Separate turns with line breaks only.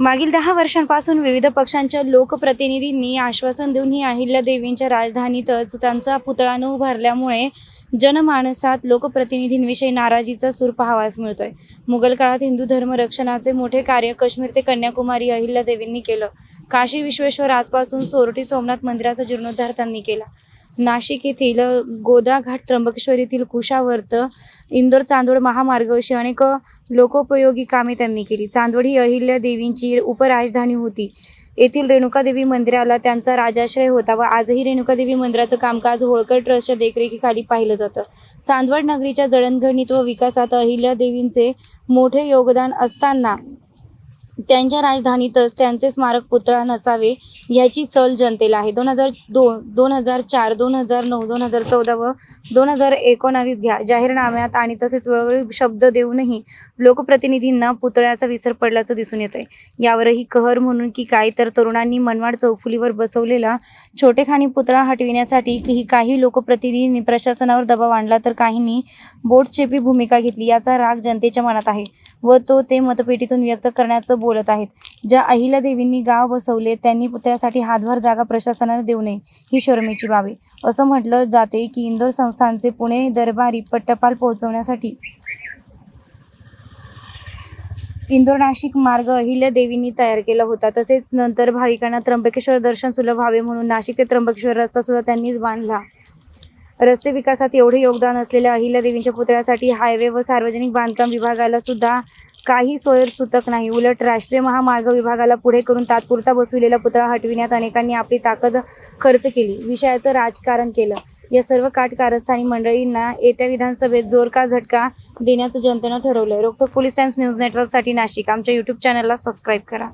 मागील दहा वर्षांपासून विविध पक्षांच्या लोकप्रतिनिधींनी आश्वासन देऊन ही अहिल्यादेवींच्या राजधानीतच त्यांचा पुतळा न उभारल्यामुळे जनमानसात लोकप्रतिनिधींविषयी नाराजीचा सूर पाहावास मिळतोय. मुघल काळात हिंदू धर्म रक्षणाचे मोठे कार्य काश्मीर ते कन्याकुमारी अहिल्यादेवींनी केलं. काशी विश्वेश्वर आजपासून सोरटी सोमनाथ मंदिराचा जीर्णोद्धार त्यांनी केला. नाशिक येथील गोदाघाट त्र्यंबकेश्वर येथील कुशावर्त इंदोर चांदोड महामार्ग अशी अनेक लोकोपयोगी कामे त्यांनी केली. चांदोड ही अहिल्या देवींची उपराजधानी होती. येथील रेणुकादेवी मंदिराला त्यांचा राजाश्रय होता व आजही रेणुकादेवी मंदिराचं कामकाज होळकर ट्रस्टच्या देखरेखीखाली पाहिलं जातं. चांदवड नगरीच्या जडणघडणीत व विकासात अहिल्या देवींचे मोठे योगदान असताना त्यांच्या राजधानीतच त्यांचे स्मारक पुतळा नसावे याची सल जनतेला आहे. दोन हजार दोन दोन हजार चार दोन हजार नऊ दोन हजार चौदा व दोन हजार एकोणावीस घ्या. जाहीरनाम्यात आणि तसेच वेळोवेळी शब्द देऊनही लोकप्रतिनिधींना पुतळ्याचा विसर पडल्याचं दिसून येत आहे यावरही कहर म्हणून की काय तर तरुणांनी मनमाड चौफुलीवर बसवलेला छोटेखानी पुतळा हटविण्यासाठी ही काही लोकप्रतिनिधींनी प्रशासनावर दबाव आणला तर काहींनी बोटचेपी भूमिका घेतली याचा राग जनतेच्या मनात आहे. व तो ते मतपेटीतून व्यक्त करण्याचं बोलत आहेत. ज्या अहिल्या देवींनी गाव बसवले त्यांनी त्यासाठी हातभार जागा प्रशासनाने देऊ नये ही शर्मेची बाब आहे. असं म्हटलं जाते की इंदोर संस्थानचे पुणे दरबारी पट्टपाल पोहोचवण्यासाठी इंदोर नाशिक मार्ग अहिल्या देवींनी तयार केला होता. तसेच नंतर भाविकांना त्र्यंबकेश्वर दर्शन सुलभ व्हावे म्हणून नाशिक ते त्र्यंबकेश्वर रस्ता सुद्धा त्यांनीच बांधला. रस्ते विकासात एवढे योगदान असलेल्या अहिल्या देवींच्या पुतळ्यासाठी हायवे व सार्वजनिक बांधकाम विभागाला सुद्धा काही सोयरसूतक नाही. उलट राष्ट्रीय महामार्ग विभागाला पुढे करून तात्पुरता बसविलेला पुतळा हटविण्यात अनेकांनी आपली ताकद खर्च केली. विषयाचं राजकारण केलं. या सर्व काटकारस्थानी मंडळींना येत्या विधानसभेत जोर का झटका देण्याचं जनतेनं ठरवलंय. रोखोक पोलीस टाइम्स न्यूज नेटवर्कसाठी नाशिक. आमच्या यूट्यूब चॅनलला सबस्क्राईब करा.